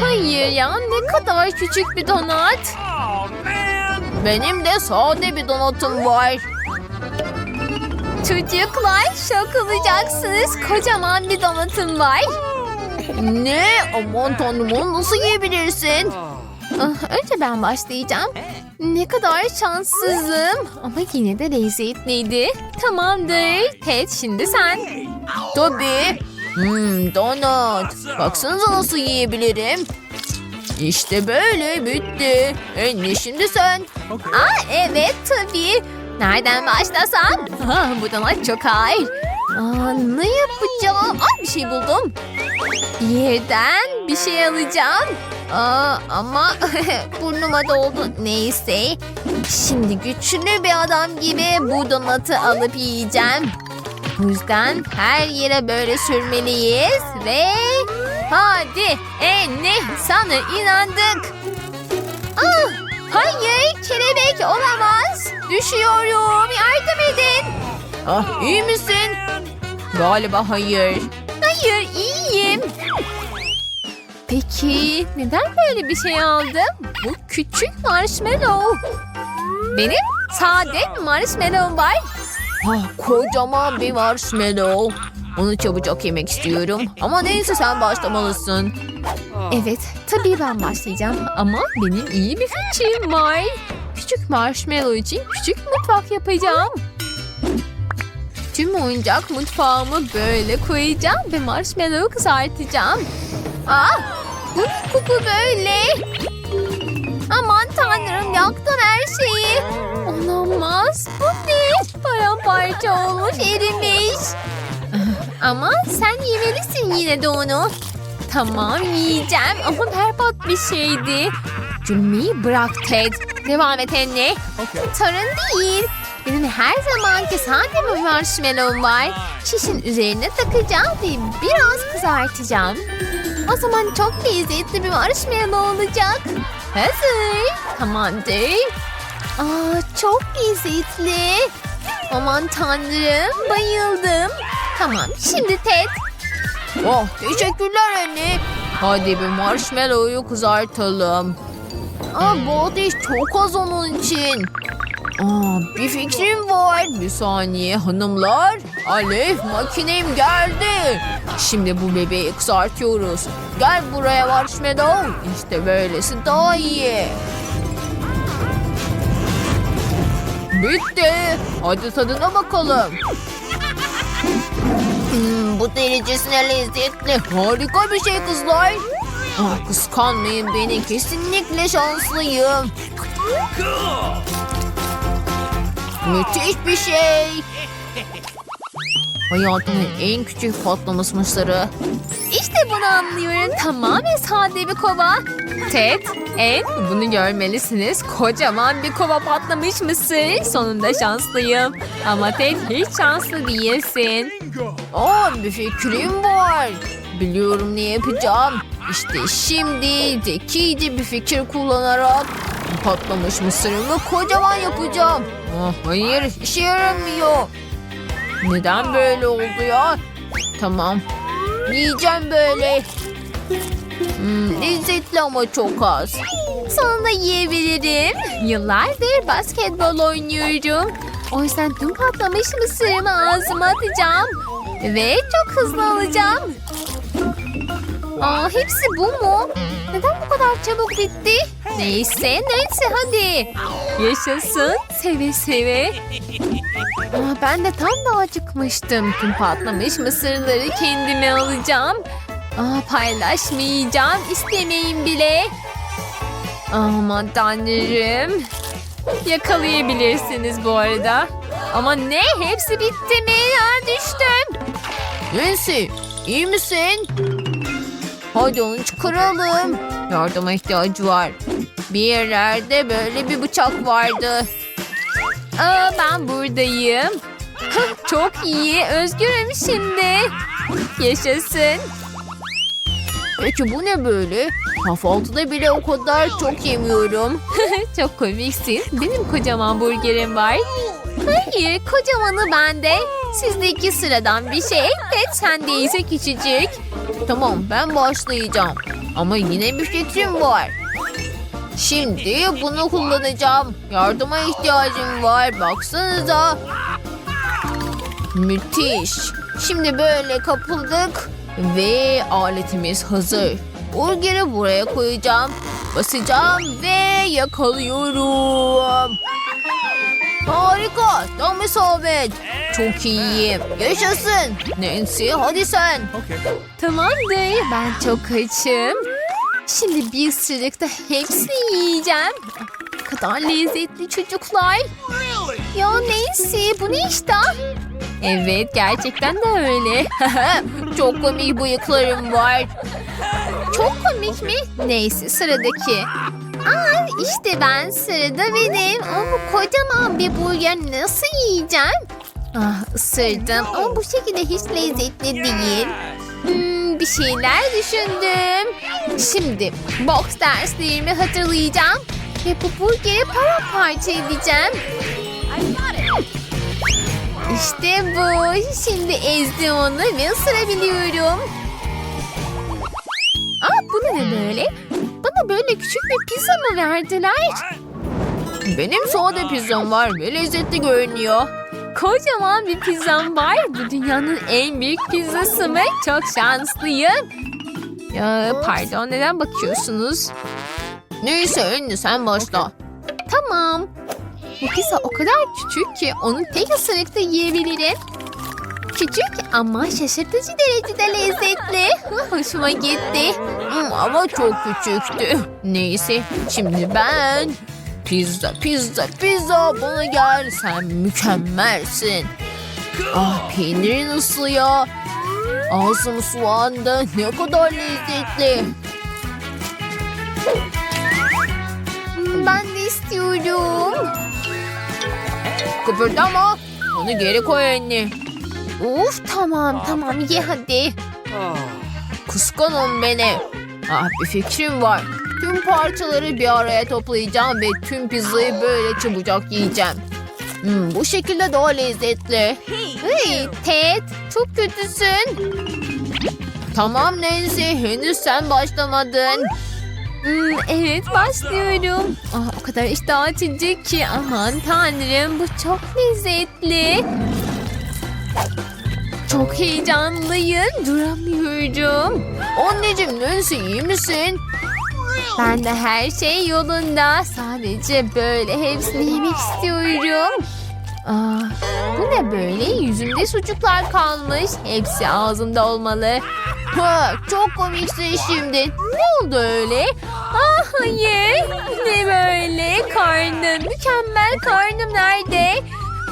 Hayır ya ne kadar küçük bir donat. Benim de sade bir donatım var. Çocuklar şok olacaksınız. Kocaman bir donatım var. Ne? Aman tanrım onu nasıl yiyebilirsin? Ah, Önce ben başlayacağım. Ne kadar şanssızım. Ama yine de lezzetliydi. Tamamdır. Ted şimdi sen. Tabii. Hmm, donut. Baksanıza nasıl yiyebilirim. İşte böyle bitti. En iyi şimdi sen. Aa evet tabii. Nereden başlasam? Ha, bu donut çok ağır. Aa, ne yapacağım? Aa, bir şey buldum. Yerden bir şey alacağım. Aa, ama burnuma doldu. Neyse. Şimdi güçlü bir adam gibi bu donatı alıp yiyeceğim. Bu yüzden her yere böyle sürmeliyiz ve hadi Enni sana inandık. Ah, hayır kelebek olamaz. Düşüyorum yardım edin. Ah iyi misin? Galiba hayır. Hayır iyiyim. Peki neden böyle bir şey aldım? Bu küçük marshmallow. Benim sade marshmallow var. Ah, kocaman bir marshmallow. Onu çabucak yemek istiyorum. Ama neyse sen başlamalısın. Evet, tabii ben başlayacağım. Ama benim iyi bir fikrim var. Küçük marshmallow için küçük mutfak yapacağım. Tüm oyuncak mutfağımı böyle koyacağım ve marshmallow kızartacağım. Ah, bu ne koku böyle? Aman tanrım yaktım her şeyi. Olamaz. Bu ne? Paramparça olmuş erimiş. Ama sen yemelisin yine de onu. Tamam yiyeceğim ama berbat bir şeydi. Gülmeyi bırak Ted. Devam et anne. Sorun değil. Benim her zamanki sade bir marshmallow var. Şişin üzerine takacağım ve biraz kızartacağım. O zaman çok lezzetli bir marshmallow olacak. Hazır. Tamamdır. Aa, çok lezzetli. Aman tanrım bayıldım. Tamam şimdi Ted. Oh teşekkürler anne. Hadi bir marshmallow'u kızartalım. Aa, bu ateş çok az onun için. Aa, bir fikrim var. Bir saniye hanımlar. Alev makinem geldi. Şimdi bu bebeği kızartıyoruz. Gel buraya marshmallow. İşte böylesi daha iyi. Bitti. Hadi tadına bakalım. Hmm, bu derecesine lezzetli. Harika bir şey kızlar. Ah, kıskanmayın beni. Kesinlikle şanslıyım. Müthiş bir şey. Hayatımın en küçük patlamış mısırı. İşte bunu anlıyorum. Tamamen sade bir kova. Ted, En, bunu görmelisiniz. Kocaman bir kova patlamış mısır. Sonunda şanslıyım. Ama Ted hiç şanslı değilsin. Aa, bir fikrim var. Biliyorum ne yapacağım. İşte şimdi zekice bir fikir kullanarak patlamış mısırımı kocaman yapacağım. Ah, hayır işe yaramıyor. Neden böyle oldu ya? Tamam. Yiyeceğim böyle. Hmm, lezzetli ama çok az. Sonunda yiyebilirim. Yıllardır basketbol oynuyorum. O yüzden tüm patlamış mısırımı ağzıma atacağım. Ve çok hızlı alacağım. Aa, hepsi bu mu? Neden bu kadar çabuk bitti? Neyse neyse hadi. Yaşasın seve seve. Aa, ben de tam da acıkmıştım. Tüm patlamış mısırları kendime alacağım. Aa, paylaşmayacağım. İstemeyin bile. Aman tanrım. Yakalayabilirsiniz bu arada. Ama ne? Hepsi bitti mi? Ya düştüm. Nancy iyi misin? Hadi onu çıkaralım. Yardıma ihtiyacı var. Bir yerlerde böyle bir bıçak vardı. Aa, ben buradayım. Çok iyi. Özgürüm şimdi. Yaşasın. Peki bu ne böyle? Kahvaltıda bile o kadar çok yemiyorum. çok komiksin. Benim kocaman burgerim var. Hayır, kocamanı bende. Sizdeki sıradan bir şey. Evet, sen değilse küçücük. Tamam, ben başlayacağım. Ama yine bir fikrim var. Şimdi bunu kullanacağım. Yardıma ihtiyacım var. Baksanıza. Müthiş. Şimdi böyle kapıldık. Ve aletimiz hazır. Burgeri buraya koyacağım. Basacağım ve yakalıyorum. Harika. Tam isabet. Çok iyiyim. Yaşasın. Nancy hadi sen. Tamamdır. Ben çok açım. Şimdi bir ısırıkta hepsini yiyeceğim. Ne kadar lezzetli çocuklar. Ya Nancy bu ne iştah? Evet gerçekten de öyle. çok komik bıyıklarım var. Çok komik mi? Neyse sıradaki. Aa işte ben sırada benim. Ama kocaman bir burger nasıl yiyeceğim? Ah ısırdım ama bu şekilde hiç lezzetli değil. Hmm, bir şeyler düşündüm. Şimdi box derslerimi hatırlayacağım. Ve bu burgeri paramparça edeceğim. İşte bu. Şimdi ezdim onu ve ısırabiliyorum. Aa bu ne böyle? Bana böyle küçük bir pizza mı verdiler? Benim sade pizzam var ve lezzetli görünüyor. Kocaman bir pizzam var. Bu dünyanın en büyük pizzası mı? Çok şanslıyım. Ya pardon neden bakıyorsunuz? Neyse ünlü sen başla. Tamam. Bu pizza o kadar küçük ki onu tek ısırıkta yiyebilirim. Küçük ama şaşırtıcı derecede lezzetli. Hoşuma gitti. Hmm, ama çok küçüktü. Neyse şimdi ben... Pizza, pizza, pizza bana gel. Sen mükemmelsin. Ah peynirin ısıyor. Ağzım sulandı. Ne kadar lezzetli. Ben de istiyorum. Kıpırdama. Onu geri koy anne. Uf tamam tamam ye hadi. Kıskanın beni. Ah bir fikrim var. Tüm parçaları bir araya toplayacağım ve tüm pizzayı böyle çabucak yiyeceğim. Hmm, bu şekilde daha lezzetli. Hey Ted çok kötüsün. Tamam Nancy henüz sen başlamadın. Hmm, evet başlıyorum. Ah, o kadar iştah açıcı ki aman tanrım bu çok lezzetli. Çok heyecanlıyım. Duramıyorum. Anneciğim Nancy iyi misin? Ben de her şey yolunda. Sadece böyle hepsini yemek istiyorum. Aa, bu ne böyle? Yüzümde sucuklar kalmış. Hepsi ağzımda olmalı. Ha, çok komiksin şimdi. Ne oldu öyle? Ah hayır. Ne böyle? Karnım. Mükemmel karnım nerede?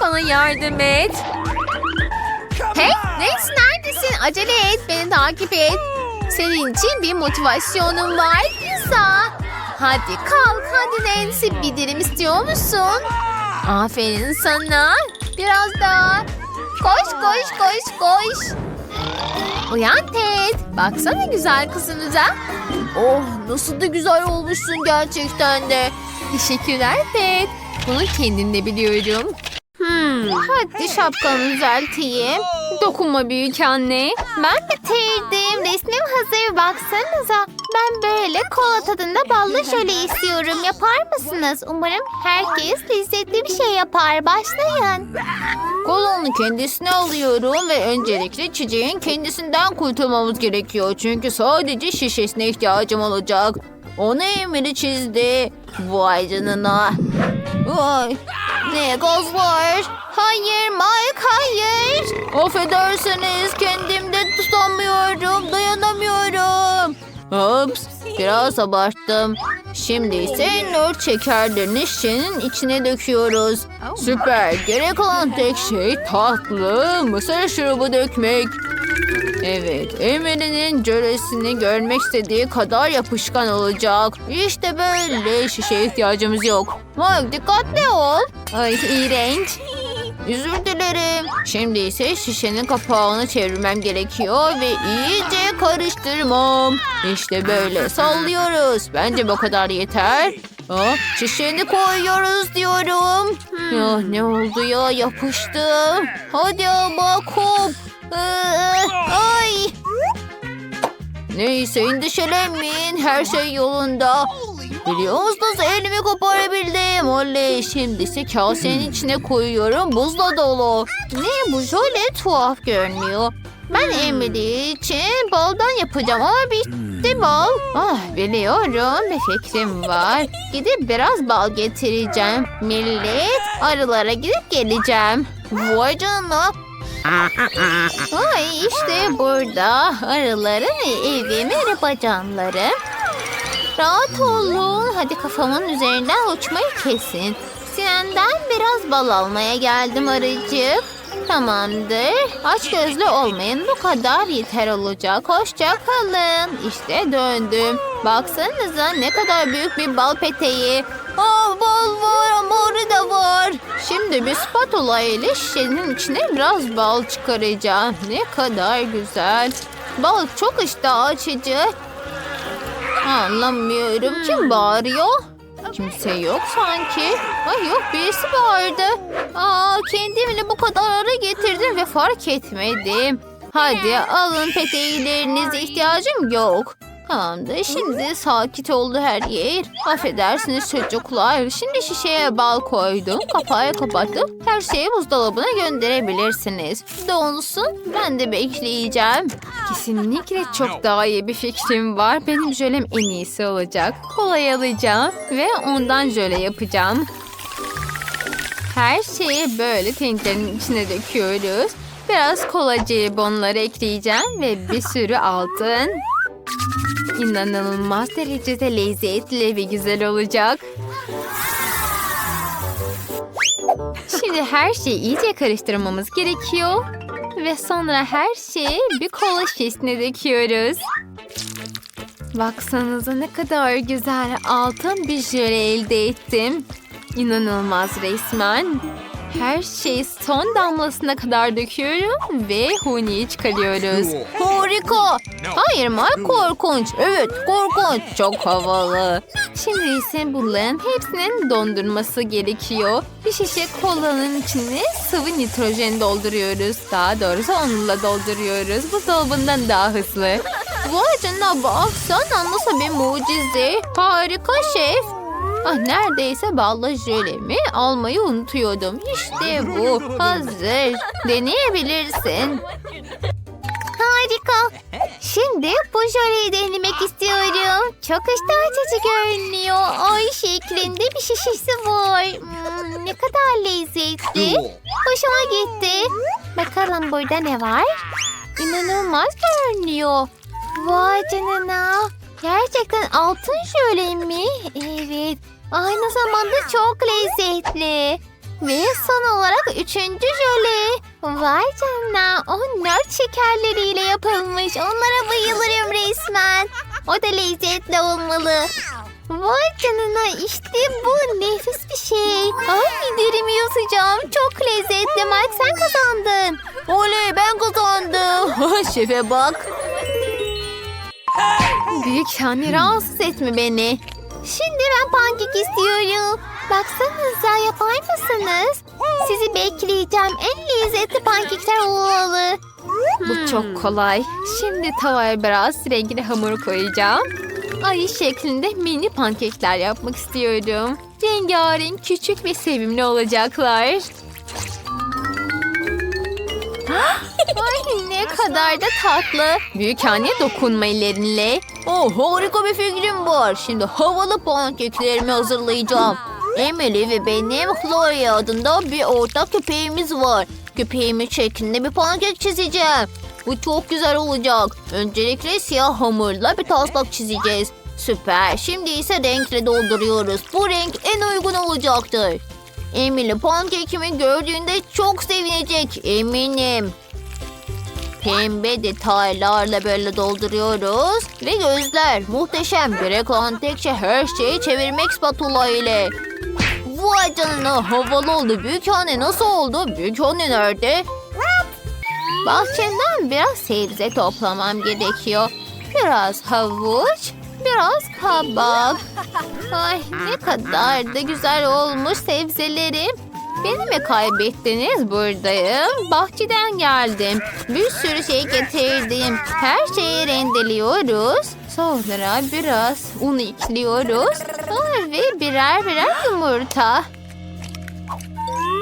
Bana yardım et. Hey Nancy neredesin? Acele et. Beni takip et. Senin için bir motivasyonum var. Pizza. Hadi kalk hadi Nancy. Bir dilim istiyor musun? Aferin sana. Biraz daha. Koş koş koş koş. Uyan Ted. Baksana güzel kızımıza. Oh nasıl da güzel olmuşsun gerçekten de. Teşekkürler Ted. Bunu kendin de biliyorum. Hmm, hadi şapkanı düzelteyim. Dokunma büyük anne. Ben bitirdim. Resmim hazır baksanıza. Ben böyle kola tadında ballı şöyle istiyorum. Yapar mısınız? Umarım herkes lezzetli bir şey yapar. Başlayın. Kolanın kendisini alıyorum ve öncelikle çiçeğin kendisinden kurtulmamız gerekiyor. Çünkü sadece şişesine ihtiyacım olacak. Onu Emiri çizdi. Vay canına. Vay. Ne gaz var? Hayır Mike hayır. Affedersiniz kendimde tutamıyorum dayanamıyorum. Ups biraz abarttım. Şimdi ise nört şekerlerini şişenin içine döküyoruz. Süper. Gerek kalan tek şey tatlı mısır şurubu dökmek. Evet, Emily'nin jöresini görmek istediği kadar yapışkan olacak. İşte böyle şişeye ihtiyacımız yok. Mike dikkatli ol. Ay iğrenç. Özür dilerim. Şimdi ise şişenin kapağını çevirmem gerekiyor ve iyice karıştırmam. İşte böyle sallıyoruz. Bence bu kadar yeter. Ah, şişeni koyuyoruz diyorum. Ya, ne oldu ya yapıştı. Hadi ama kop. Ee, ay. Neyse endişelenmeyin her şey yolunda. Biliyor musunuz elimi koparabildim. Oley şimdi ise kasenin içine koyuyorum buzla dolu. Ne bu şöyle tuhaf görünüyor. Ben Emily için baldan yapacağım ama bitti bal. Ah biliyorum bir fikrim var. Gidip biraz bal getireceğim. Millet arılara gidip geleceğim. Vay canına. Ay işte burada arıların evi merhaba canlarım. Rahat olun. Hadi kafamın üzerinden uçmayı kesin. Sinan'dan biraz bal almaya geldim arıcık. Tamamdır. Aç gözlü olmayın. Bu kadar yeter olacak. Hoşça kalın. İşte döndüm. Baksanıza ne kadar büyük bir bal peteği. Aa, bal var arı da var. Şimdi bir spatula ile şişenin içine biraz bal çıkaracağım. Ne kadar güzel. Bal çok iştah açıcı. Anlamıyorum. Kim bağırıyor? Kimse yok sanki. Ay yok birisi bağırdı. Aa kendimle bu kadar ara getirdim ve fark etmedim. Hadi alın peteğilerinize ihtiyacım yok. Tamamdır şimdi sakit oldu her yer. Affedersiniz çocuklar. Şimdi şişeye bal koydum. Kapağı kapattım. Her şeyi buzdolabına gönderebilirsiniz. Donsun ben de bekleyeceğim. Kesinlikle çok daha iyi bir fikrim var. Benim jölem en iyisi olacak. Kolay alacağım ve ondan jöle yapacağım. Her şeyi böyle tencerenin içine döküyoruz. Biraz kola jelibonları ekleyeceğim ve bir sürü altın. İnanılmaz derecede lezzetli ve güzel olacak. Şimdi her şeyi iyice karıştırmamız gerekiyor. Ve sonra her şeyi bir kola şişesine döküyoruz. Baksanıza ne kadar güzel altın bir jöle elde ettim. İnanılmaz resmen. Her şeyi son damlasına kadar döküyorum ve huniyi çıkarıyoruz. Harika. Hayır Mark korkunç. Evet korkunç. Çok havalı. Şimdi ise bunların hepsinin dondurması gerekiyor. Bir şişe kolanın içine sıvı nitrojen dolduruyoruz. Daha doğrusu onunla dolduruyoruz. Buzdolabından daha hızlı. Vay canına bak sen nasıl bir mucize. Harika şef. Ah neredeyse ballı jölemi almayı unutuyordum. İşte bu. Hazır. Deneyebilirsin. Harika. Şimdi bu jöleyi denemek istiyorum. Çok iştah açıcı görünüyor. Ay şeklinde bir şişesi var. Hmm, ne kadar lezzetli. Hoşuma gitti. Bakalım burada ne var? İnanılmaz görünüyor. Vay canına. Gerçekten altın jöle mi? Evet. Aynı zamanda çok lezzetli. Ve son olarak üçüncü jöle. Vay canına. O nört şekerleriyle yapılmış. Onlara bayılırım resmen. O da lezzetli olmalı. Vay canına işte bu nefis bir şey. Ay derimi yutacağım. Çok lezzetli Mike sen kazandın. Oley ben kazandım. Şefe bak. Büyük anne rahatsız etme beni. Şimdi ben pankek istiyorum. Baksanıza yapar mısınız? Sizi bekleyeceğim. En lezzetli pankekler olmalı. Bu çok kolay. Şimdi tavaya biraz renkli hamur koyacağım. Ay şeklinde mini pankekler yapmak istiyorum. Rengarenk, küçük ve sevimli olacaklar. Ay ne kadar da tatlı. Büyük anne dokunma ellerinle. Oh harika bir fikrim var. Şimdi havalı pankeklerimi hazırlayacağım. Emily ve benim Chloe adında bir ortak köpeğimiz var. Köpeğimin şeklinde bir pankek çizeceğim. Bu çok güzel olacak. Öncelikle siyah hamurla bir taslak çizeceğiz. Süper. Şimdi ise renkle dolduruyoruz. Bu renk en uygun olacaktır. Emily pankekimi gördüğünde çok sevinecek eminim. Pembe detaylarla böyle dolduruyoruz. Ve gözler muhteşem. Gerek olan tek şey her şeyi çevirmek spatula ile. Vay canına havalı oldu. Büyük anne nasıl oldu? Büyük anne nerede? Bahçemden biraz sebze toplamam gerekiyor. Biraz havuç, biraz kabak. Ay ne kadar da güzel olmuş sebzelerim. Beni mi kaybettiniz? Buradayım. Bahçeden geldim. Bir sürü şey getirdim. Her şeyi rendeliyoruz. Sonra biraz un ekliyoruz. Aa, ve birer birer yumurta.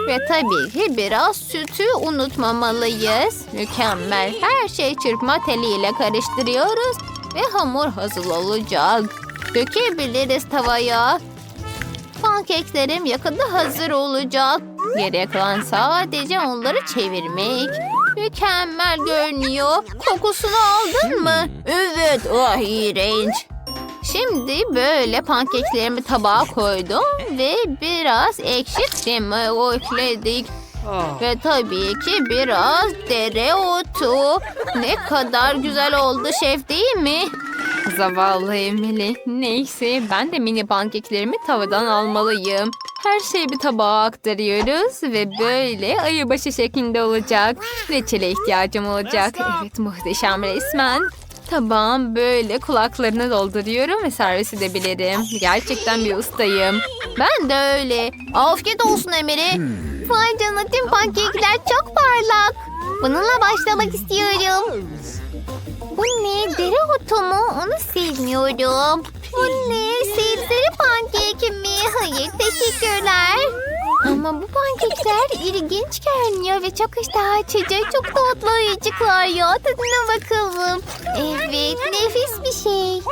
Ve tabii ki biraz sütü unutmamalıyız. Mükemmel. Her şey çırpma teliyle karıştırıyoruz. Ve hamur hazır olacak. Dökebiliriz tavaya. Pankeklerim yakında hazır olacak. Geriye kalan sadece onları çevirmek. Mükemmel görünüyor. Kokusunu aldın mı? Evet. Ah iğrenç. Şimdi böyle pankeklerimi tabağa koydum ve biraz ekşi krema ekledik. Ve tabii ki biraz dereotu. Ne kadar güzel oldu şef değil mi? Zavallı Emily. Neyse ben de mini pankeklerimi tavadan almalıyım. Her şeyi bir tabağa aktarıyoruz ve böyle ayıbaşı şeklinde olacak. Reçele ihtiyacım olacak. Evet muhteşem resmen. Tabağım böyle kulaklarını dolduruyorum ve servis edebilirim. Gerçekten bir ustayım. Ben de öyle. Afiyet olsun Emre. Vay canına tüm pankekler çok parlak. Bununla başlamak istiyorum. Bu ne? Dereotu mu? Onu sevmiyorum. Bu ne? Sebzeli pankek mi? Hayır teşekkürler. Ama bu pankekler ilginç görünüyor ve çok iştah açıcı. Çok tatlı ayıcıklar ya. Tadına bakalım. Evet nefis bir şey.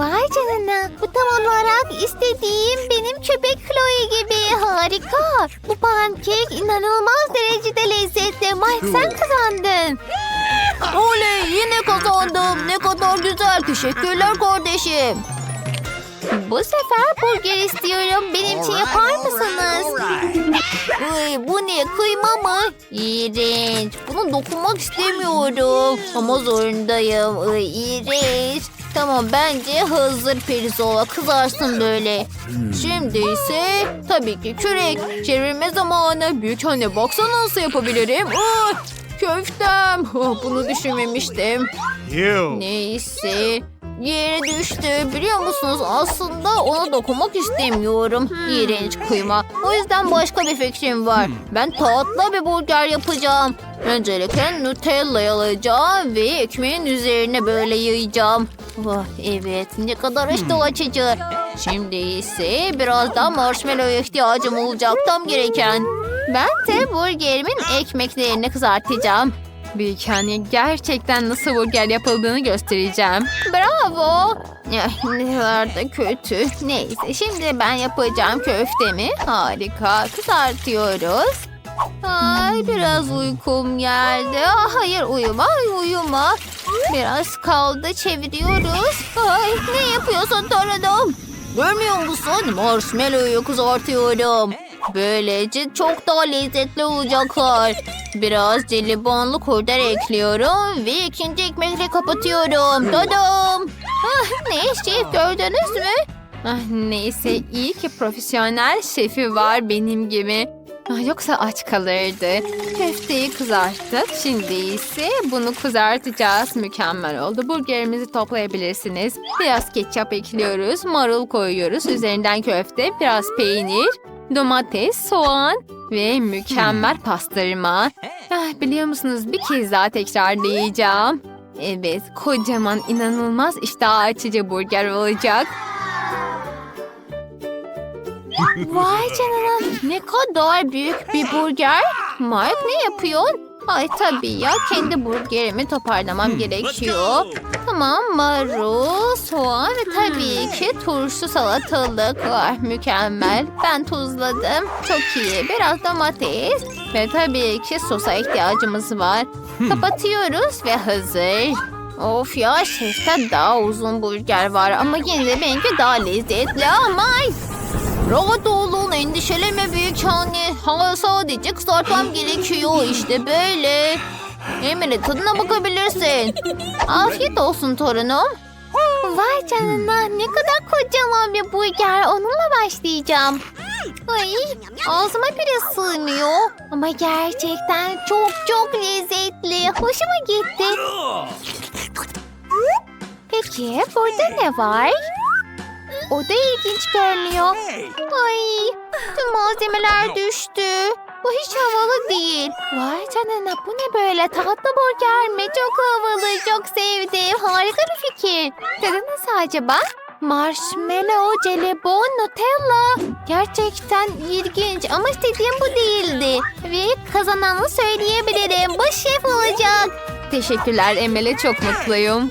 Vay canına. Bu tam olarak istediğim benim köpek Chloe gibi. Harika. Bu pankek inanılmaz derecede lezzetli. Mike sen kazandın. Oley yine kazandım. Ne kadar güzel. Teşekkürler kardeşim. Bu sefer burger istiyorum. Benim için yapar mısınız? Ay, bu ne? Kıyma mı? İğrenç. Buna dokunmak istemiyorum. Ama zorundayım. Ay, iğrenç. Tamam bence hazır pirzola kızarsın böyle. Şimdi ise tabii ki kürek. Çevirme zamanı. Büyük anne baksana nasıl yapabilirim. Ay, köftem. Oh, bunu düşünmemiştim. Neyse. Yere düştü. Biliyor musunuz aslında ona dokunmak istemiyorum. İğrenç kıyma. O yüzden başka bir fikrim var. Ben tatlı bir burger yapacağım. Öncelikle Nutella alacağım ve ekmeğin üzerine böyle yayacağım. Oh, evet ne kadar iştah açıcı. Şimdi ise biraz daha marshmallow ihtiyacım olacak tam gereken. Ben de burgerimin ekmeklerini kızartacağım. Büyük anne gerçekten nasıl burger yapıldığını göstereceğim. Bravo. Eh, ne kadar da kötü. Neyse şimdi ben yapacağım köftemi. Harika. Kızartıyoruz. Ay biraz uykum geldi. Ah, hayır uyuma uyuma. Biraz kaldı çeviriyoruz. Ay ne yapıyorsun torunum? Görmüyor musun? Marshmallow'u kızartıyorum. Böylece çok daha lezzetli olacaklar. Biraz jelibonlu kurder ekliyorum ve ikinci ekmekle kapatıyorum. Dadam. Ah, ne şef gördünüz mü? Ah, neyse iyi ki profesyonel şefi var benim gibi. Yoksa aç kalırdı. Köfteyi kızarttık. Şimdi ise bunu kızartacağız. Mükemmel oldu. Burgerimizi toplayabilirsiniz. Biraz ketçap ekliyoruz. Marul koyuyoruz. Üzerinden köfte, biraz peynir, domates, soğan ve mükemmel pastırma. Ah, biliyor musunuz bir kez daha tekrarlayacağım. Evet kocaman inanılmaz iştah açıcı burger olacak. Vay canına ne kadar büyük bir burger. Mark ne yapıyorsun? Ay tabii ya kendi burgerimi toparlamam gerekiyor. Tamam marul, soğan ve tabii ki turşu salatalık var. Mükemmel. Ben tuzladım. Çok iyi. Biraz domates ve tabii ki sosa ihtiyacımız var. Kapatıyoruz ve hazır. Of ya şefte daha uzun burger var ama yine de benimki daha lezzetli ama Rahat olun endişeleme büyük anne. Ha, sadece kızartmam gerekiyor işte böyle. Emine tadına bakabilirsin. Afiyet olsun torunum. Vay canına ne kadar kocaman bir burger. Onunla başlayacağım. Ay ağzıma bile sığmıyor. Ama gerçekten çok çok lezzetli. Hoşuma gitti. Peki burada ne var? O da ilginç görünüyor. Ay tüm malzemeler düştü. Bu hiç havalı değil. Vay canına bu ne böyle tatlı burger mi? Çok havalı çok sevdim. Harika bir fikir. Tadı nasıl acaba? Marshmallow, jelibon, Nutella. Gerçekten ilginç ama istediğim bu değildi. Ve kazananı söyleyebilirim. Bu şef olacak. Teşekkürler Emel'e çok mutluyum.